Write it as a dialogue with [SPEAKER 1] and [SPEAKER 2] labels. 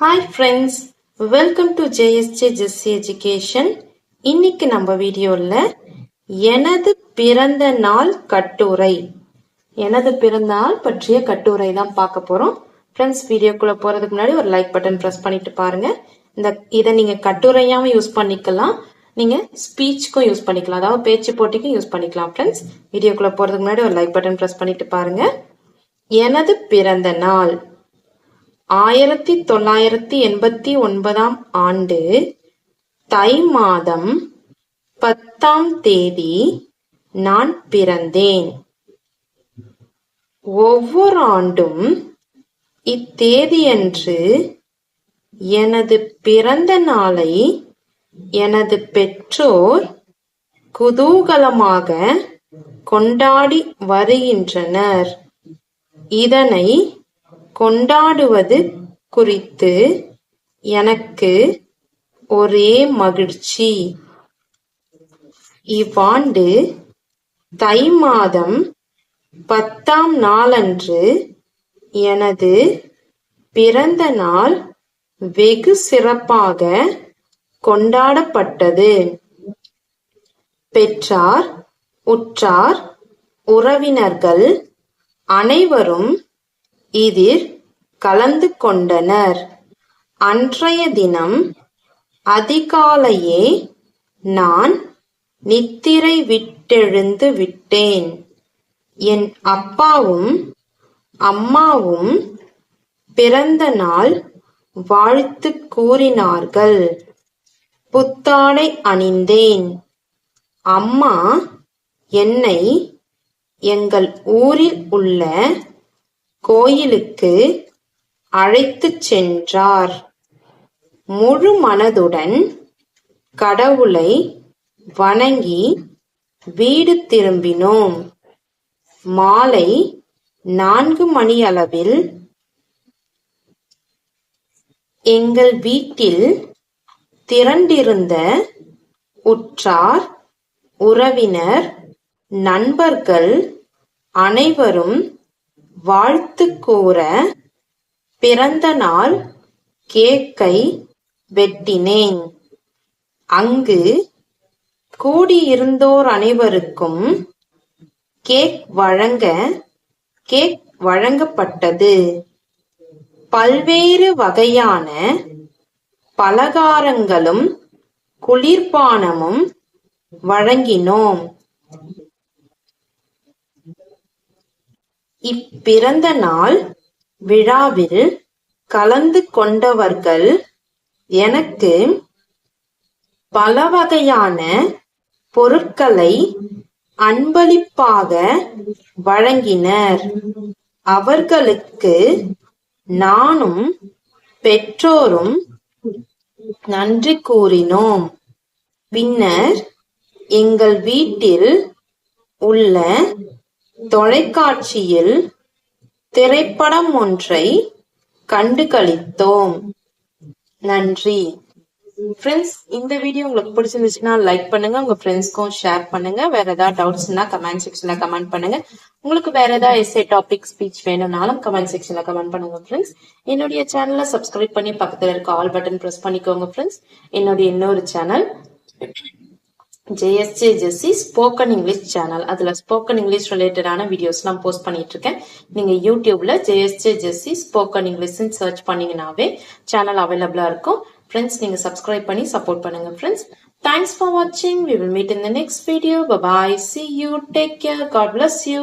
[SPEAKER 1] Hi friends welcome to JSJ Jessie education இன்னைக்கு நம்ம வீடியோவில் எனது பிறந்த நாள் கட்டுரை. எனது பிறந்த நாள் பற்றிய கட்டுரை தான் பார்க்க போகிறோம் ஃப்ரெண்ட்ஸ் வீடியோக்குள்ளே போகிறதுக்கு முன்னாடி ஒரு லைக் பட்டன் ப்ரெஸ் பண்ணிட்டு பாருங்கள் இந்த இதை நீங்கள் கட்டுரையாகவும் யூஸ் பண்ணிக்கலாம். நீங்கள் ஸ்பீச்சுக்கும் யூஸ் பண்ணிக்கலாம். அதாவது பேச்சு போட்டிக்கும் யூஸ் பண்ணிக்கலாம் ஃப்ரெண்ட்ஸ் வீடியோக்குள்ளே போகிறதுக்கு முன்னாடி ஒரு லைக் பட்டன் ப்ரெஸ் பண்ணிட்டு பாருங்கள் எனது பிறந்த நாள். ஆயிரத்தி தொள்ளாயிரத்தி எண்பத்தி ஒன்பதாம் ஆண்டு தை மாதம் பத்தாம் தேதி நான் பிறந்தேன். ஒவ்வொரு ஆண்டும் இத்தேதியன்று எனது பிறந்த நாளை எனது பெற்றோர் குதூகலமாக கொண்டாடி வருகின்றனர். இதனை கொண்டாடுவது குறித்து எனக்கு ஒரே மகிழ்ச்சி. இவ்வாண்டு தை மாதம் பத்தாம் நாளன்று எனது பிறந்த நாள் வெகு சிறப்பாக கொண்டாடப்பட்டது. பெற்றார் உற்றார் உறவினர்கள் அனைவரும் இதில் கலந்து கொண்டனர். அன்றைய தினம் அதிகாலையே நான் நித்திரை விட்டெழுந்து விட்டேன். என் அப்பாவும் அம்மாவும் பிறந்த நாள் வாழ்த்து கூறினார்கள். புத்தாடை அணிந்தேன். அம்மா என்னை எங்கள் ஊரில் உள்ள கோயிலுக்கு அழைத்துச் சென்றார். முழு மனதுடன் கடவுளை வணங்கி வீடு திரும்பினோம். மாலை நான்கு மணியளவில் எங்கள் வீட்டில் திரண்டிருந்த உற்றார் உறவினர் நண்பர்கள் அனைவரும் வாழ்த்து கூற பிறந்த நாள் கேக்கை வெட்டினேன். அங்கு கூடியிருந்தோர் அனைவருக்கும் கேக் வழங்க கேக் வழங்கப்பட்டது. பல்வேறு வகையான பலகாரங்களும் குளிர்பானமும் வழங்கினோம். இப்பிறந்த நாள் விழாவில் கலந்து கொண்டவர்கள் எனக்கு பல வகையான பொருட்களை அன்பளிப்பாக வழங்கினர். அவர்களுக்கு நானும் பெற்றோரும் நன்றி கூறினோம். பின்னர் எங்கள் வீட்டில் உள்ள தொலைக்காட்சியில் திரைப்படம் ஒன்றை கண்டு களித்தோம் நன்றி. ஃப்ரெண்ட்ஸ் இந்த வீடியோ உங்களுக்கு பிடிச்சிருந்துச்சுன்னா லைக் பண்ணுங்க உங்க ஃப்ரெண்ட்ஸ்க்கும் ஷேர் பண்ணுங்க. வேற ஏதாவது டவுட்ஸ்னா கமெண்ட் செக்ஷன்ல கமெண்ட் பண்ணுங்க. உங்களுக்கு வேற ஏதாவது எஸ்ஏ டாபிக் ஸ்பீச் வேணும்னாலும் கமெண்ட் செக்ஷன்ல கமெண்ட் பண்ணுங்க ஃப்ரெண்ட்ஸ் என்னுடைய சேனலை சப்ஸ்கிரைப் பண்ணி பக்கத்துல இருக்க ஆல் பட்டன் பிரஸ் பண்ணிக்கோங்க ஃப்ரெண்ட்ஸ் என்னுடைய இன்னொரு channel JSJ Jessie spoken English channel அதுல ஸ்போக்கன் இங்கிலீஷ் ரிலேட்டடான வீடியோஸ்லாம் போஸ்ட் பண்ணிட்டு இருக்கேன் நீங்க யூடியூப்ல JSJ Jessie spoken English search பண்ணீங்கன்னாவே channel அவைலபிளா இருக்கும். ஃப்ரெண்ட்ஸ் நீங்க சப்ஸ்கிரைப் பண்ணி சப்போர்ட் பண்ணுங்க ஃப்ரெண்ட்ஸ் தேங்க்ஸ் ஃபார் வாட்சிங் we will meet in the next video bye see you take care God bless you